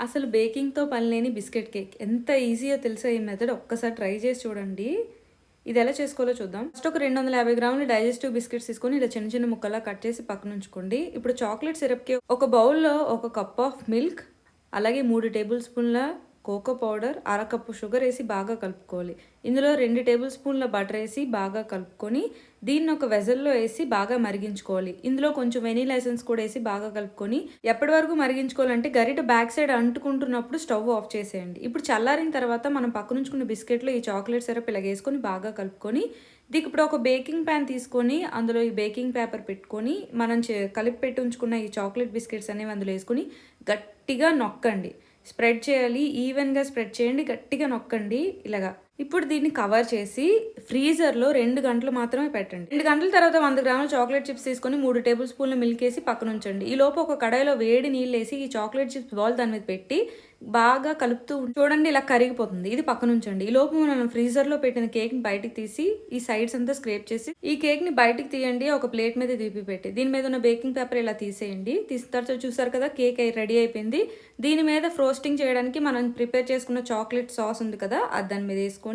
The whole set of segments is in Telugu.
అసలు బేకింగ్తో పని లేని బిస్కెట్ కేక్. ఎంత ఈజీయో తెలుసా ఈ మెథడ్? ఒక్కసారి ట్రై చేసి చూడండి. ఇది ఎలా చేసుకోవాలో చూద్దాం. ఫస్ట్ ఒక రెండు వందల యాభై గ్రాములు డైజెస్టివ్ బిస్కెట్స్ తీసుకొని ఇలా చిన్న చిన్న ముక్కలా కట్ చేసి పక్కన ఉంచుకోండి. ఇప్పుడు చాక్లెట్ సిరప్కి ఒక బౌల్లో ఒక కప్ ఆఫ్ మిల్క్ అలాగే మూడు టేబుల్ స్పూన్ల కోకో పౌడర్ అర కప్పు షుగర్ వేసి బాగా కలుపుకోవాలి. ఇందులో రెండు టేబుల్ స్పూన్ల బటర్ వేసి బాగా కలుపుకొని దీన్ని ఒక వెజల్లో వేసి బాగా మరిగించుకోవాలి. ఇందులో కొంచెం వెనీలా ఎసెన్స్ కూడా వేసి బాగా కలుపుకొని ఎప్పటి వరకు మరిగించుకోవాలంటే గరిట బ్యాక్ సైడ్ అంటుకుంటున్నప్పుడు స్టవ్ ఆఫ్ చేసేయండి. ఇప్పుడు చల్లారిన తర్వాత మనం పక్కనుంచుకున్న బిస్కెట్లో ఈ చాక్లెట్ సిరప్ ఇలాగేసుకొని బాగా కలుపుకొని దీనికి ఇప్పుడు ఒక బేకింగ్ ప్యాన్ తీసుకొని అందులో ఈ బేకింగ్ పేపర్ పెట్టుకొని మనం చే- కలిపి పెట్టి ఉంచుకున్న ఈ చాక్లెట్ బిస్కెట్స్ అనేవి అందులో వేసుకొని గట్టిగా నొక్కండి. స్ప్రెడ్ చేయాలి ఈవెన్గా స్ప్రెడ్ చేయండి గట్టిగా నొక్కండి ఇలాగా. ఇప్పుడు దీన్ని కవర్ చేసి ఫ్రీజర్లో రెండు గంటలు మాత్రమే పెట్టండి. రెండు గంటల తర్వాత వంద గ్రాముల చాక్లెట్ చిప్స్ తీసుకొని మూడు టేబుల్ స్పూన్ల మిల్క్ వేసి పక్కన ఉంచండి. ఈ లోపు ఒక కడాయిలో వేడి నీళ్ళు వేసి ఈ చాక్లెట్ చిప్స్ బాల్ దాని మీద పెట్టి బాగా కలుపుతూ చూడండి ఇలా కరిగిపోతుంది. ఇది పక్కన ఉంచండి. ఈ లోపు మనం ఫ్రీజర్లో పెట్టిన కేక్ని బయటికి తీసి ఈ సైడ్స్ అంతా స్క్రేప్ చేసి ఈ కేక్ని బయటికి తీయండి. ఒక ప్లేట్ మీద తీపి పెట్టి దీని మీద ఉన్న బేకింగ్ పేపర్ ఇలా తీసేయండి. తీసిన తర్వాత చూసారు కదా కేక్ రెడీ అయిపోయింది. దీని మీద ఫ్రోస్టింగ్ చేయడానికి మనం ప్రిపేర్ చేసుకున్న చాక్లెట్ సాస్ ఉంది కదా అది దాని మీద వేసుకొని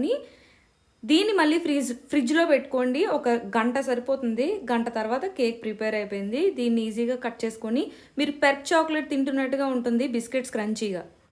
దీన్ని మళ్ళీ ఫ్రిడ్జ్ ఫ్రిడ్జ్లో పెట్టుకోండి. ఒక గంట సరిపోతుంది. గంట తర్వాత కేక్ ప్రిపేర్ అయిపోయింది. దీన్ని ఈజీగా కట్ చేసుకొని మీరు పెర్ చాక్లెట్ తింటున్నట్టుగా ఉంటుంది బిస్కెట్స్ క్రంచీగా.